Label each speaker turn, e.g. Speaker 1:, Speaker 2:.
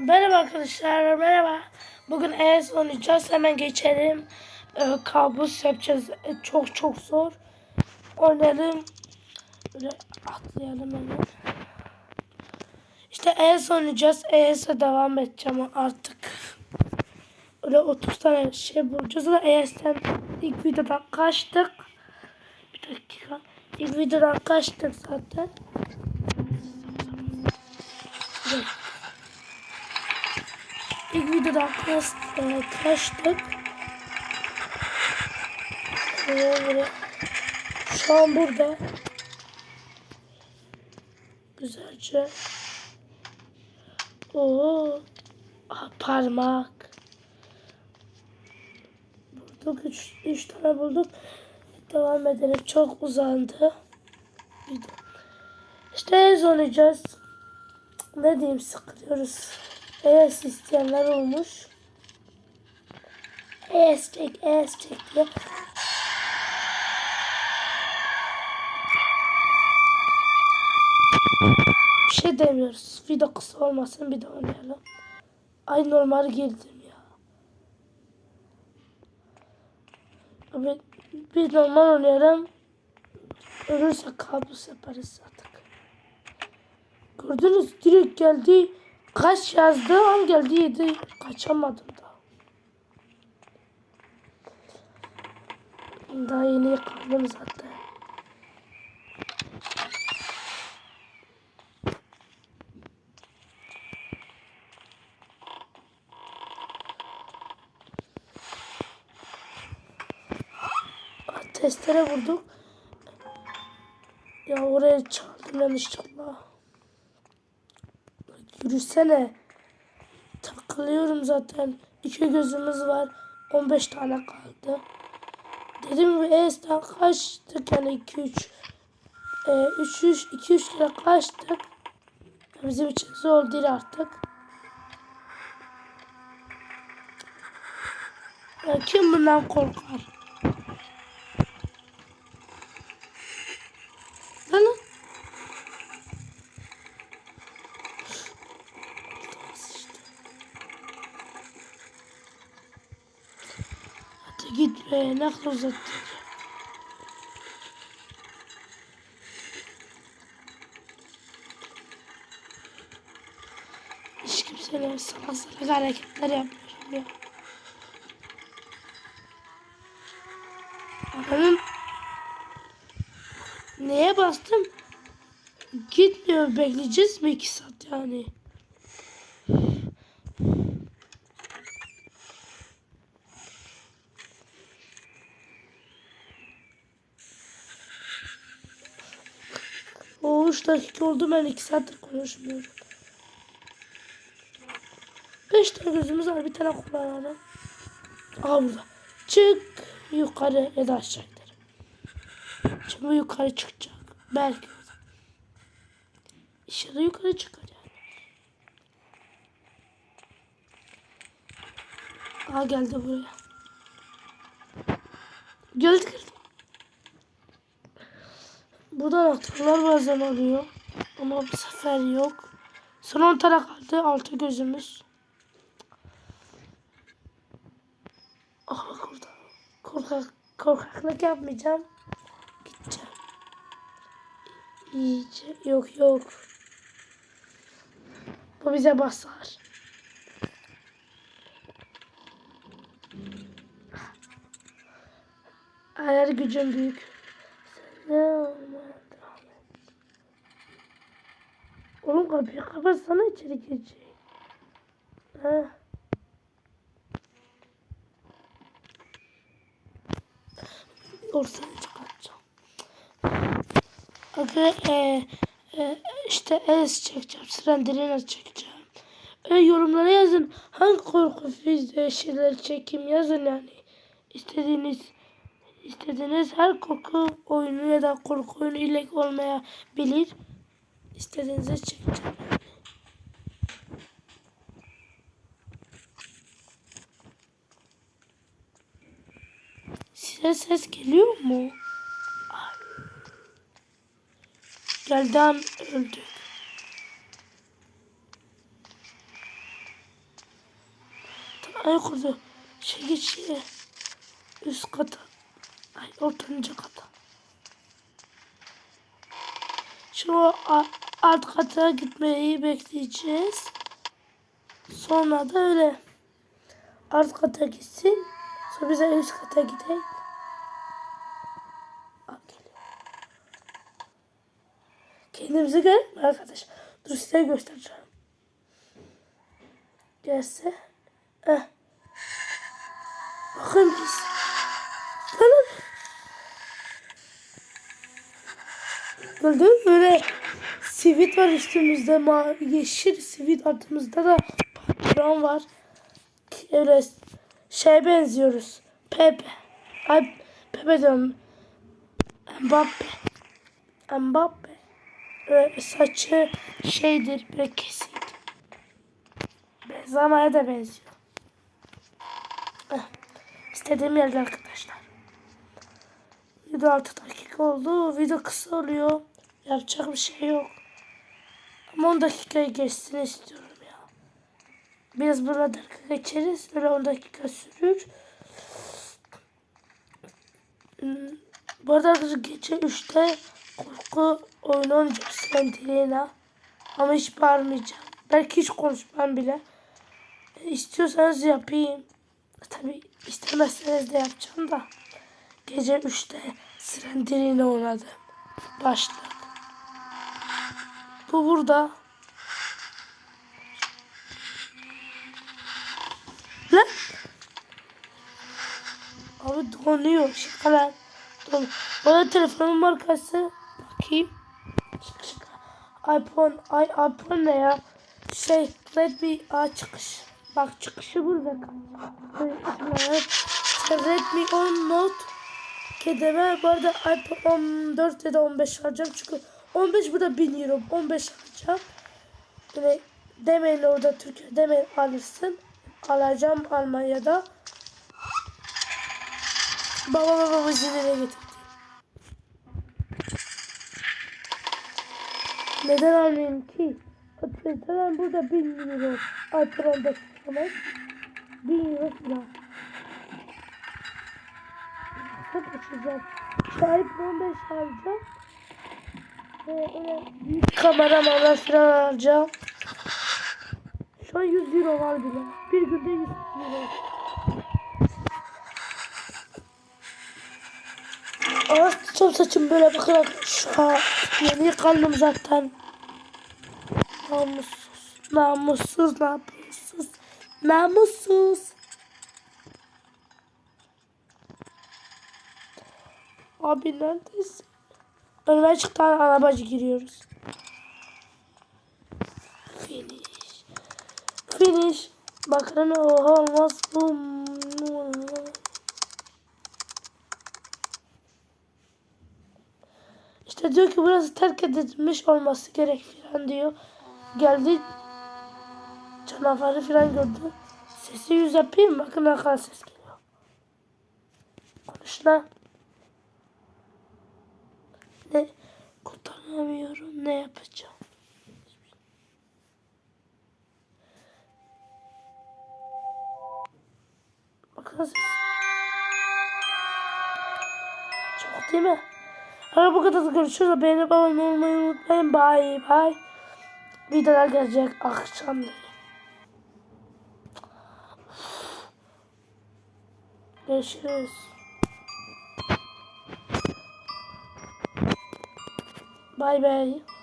Speaker 1: Merhaba arkadaşlar, merhaba. Bugün ES oynayacağız. Hemen geçelim. Ee, kabus yapacağız. Ee, çok çok zor. Oynayalım. Böyle atlayalım hemen. İşte ES oynayacağız. ES'e devam edeceğim artık. Öyle 30 tane şey bulacağız. Da ES'ten ilk videodan kaçtık. Bir dakika. İlk videodan kaçtık zaten. İlk videoda kaç, e, kaçtık. Böyle. Şu an burada. Güzelce. Oo. Aha, parmak. Bulduk. Üç, üç tane bulduk. Devam edelim. Çok uzandı. İşte ez oynayacağız. Ne diyeyim sıkılıyoruz. ES isteyenler olmuş. ES çek, ES çek diye. Bir şey demiyoruz. Video kısa olmasın bir de oynayalım. Ay normal girdim ya. Abi bir normal oynayalım. Ölürse kabus yaparız artık. Gördünüz direkt geldi. Kaç yazdı an geldi yedi. Kaçamadım da. Daha yeni yıkandım zaten. Testere vurduk. Ya oraya çaldım yanlışlıkla. Yürüsene. Takılıyorum zaten. İki gözümüz var. 15 tane kaldı. Dedim gibi E'den kaçtık yani 2 3 3 3 2 3 kere kaçtık. Bizim için zor değil artık. Ya kim bundan korkar? Lan. Git be ne kadar uzattın. Hiç kimseyle salak salak hareketler yapmıyorum ya. Adamın neye bastım? Gitmiyor bekleyeceğiz mi iki saat yani? O 3 dakika oldu ben 2 saattir konuşmuyorum. 5 tane gözümüz var bir tane kullanalım. Aha burada. Çık yukarı ya da aşağı gidelim. Şimdi yukarı çıkacak. Belki o. İnşallah yukarı çıkar yani. Geldi buraya. Geldi geldi. Buradan hatalar bazen oluyor. Ama bu sefer yok. Son 10 tane kaldı. Altı gözümüz. Ah bak orada. Korkak, korkaklık yapmayacağım. Gideceğim. İyice. Yok yok. Bu bize basar. Ayar gücüm büyük. Oğlum kapıyı kapatsana içeri girecek. Ha. Ortadan çıkartacağım. Arkadaşlar e, e, işte es çekeceğim. Slenderina çekeceğim. E, yorumlara yazın. Hangi korku video şeyleri çekeyim yazın yani. İstediğiniz istediğiniz her korku oyunu ya da korku oyunu ile olmayabilir. İstediğinize çekeceğim. Size ses geliyor mu? Ay. Gelden öldük. Ay kurdu. Şey geç şeye. Üst kata. Ay ortanca kata. O a- alt kata gitmeyi bekleyeceğiz. Sonra da öyle alt kata gitsin. Sonra bize üst kata gidelim. Görelim mi arkadaş? Dur size göstereceğim. Gelse. Eh. Bakın biz. Gördün mü? Böyle sivit var üstümüzde. Ma yeşil sivit altımızda da patron var. Öyle şey benziyoruz. Pepe. Ay Pepe diyorum. Mbappe. Mbappe. Öyle saçı şeydir böyle kesik. Benzemeye de benziyor. Eh, İstediğim yerde arkadaşlar. Video 6 dakika oldu. Video kısa oluyor. Yapacak bir şey yok. Ama 10 dakikayı geçsin istiyorum ya. Biraz buna dakika geçeriz. Böyle 10 dakika sürür. Hmm, Bu arada gece 3'te korku oyunu oynayacağız. Sentinela. Ama hiç bağırmayacağım. Belki hiç konuşmam bile. E, İstiyorsanız yapayım. Tabi istemezseniz de yapacağım da. Gece 3'te Slender'ini oynadım. Başlık. Bu burada. Lan. Abi donuyor. Şakalar. Don. Bana telefonun markası. Bakayım. Şık şık. iPhone. Ay iPhone ne ya? Şey Redmi A çıkış. Bak çıkışı burada. Redmi 10 Note Kedeme bu arada iPhone 14 ya da 15 alacağım çünkü 15 burada 1000 euro 15 alacağım. Yine demeyin orada Türkiye demeyin alırsın. Alacağım Almanya'da. Baba baba bizi nereye getirdi? Neden almayayım ki? Zaten burada 1000 euro. iPhone 15 almak. 1000 euro falan. Çok açacağım. Şu iPhone 15 alacağım. Ve öyle büyük kameramanlar falan alacağım. Şu an 100 euro var bile. Bir günde 100 euro. Aa, son saçım böyle bakın arkadaşlar. Yeni yıkandım zaten. Namussuz. Namussuz, namussuz. Namussuz. Abi neredesin? Önüme çıktı arabacı giriyoruz. Finish. Finish. Bakın oha olmaz bu. İşte diyor ki burası terk edilmiş olması gerek filan diyor. Geldi canavarı filan gördü. Sesi yüz yapayım bakın ne ses geliyor. Konuş lan. Ne kurtaramıyorum ne yapacağım. Bakın. Çok değil mi? Hadi bu kadar görüşürüz. Beğenip abone olmayı unutmayın. Bye bye. Videolar gelecek akşam. Görüşürüz. Bay bay.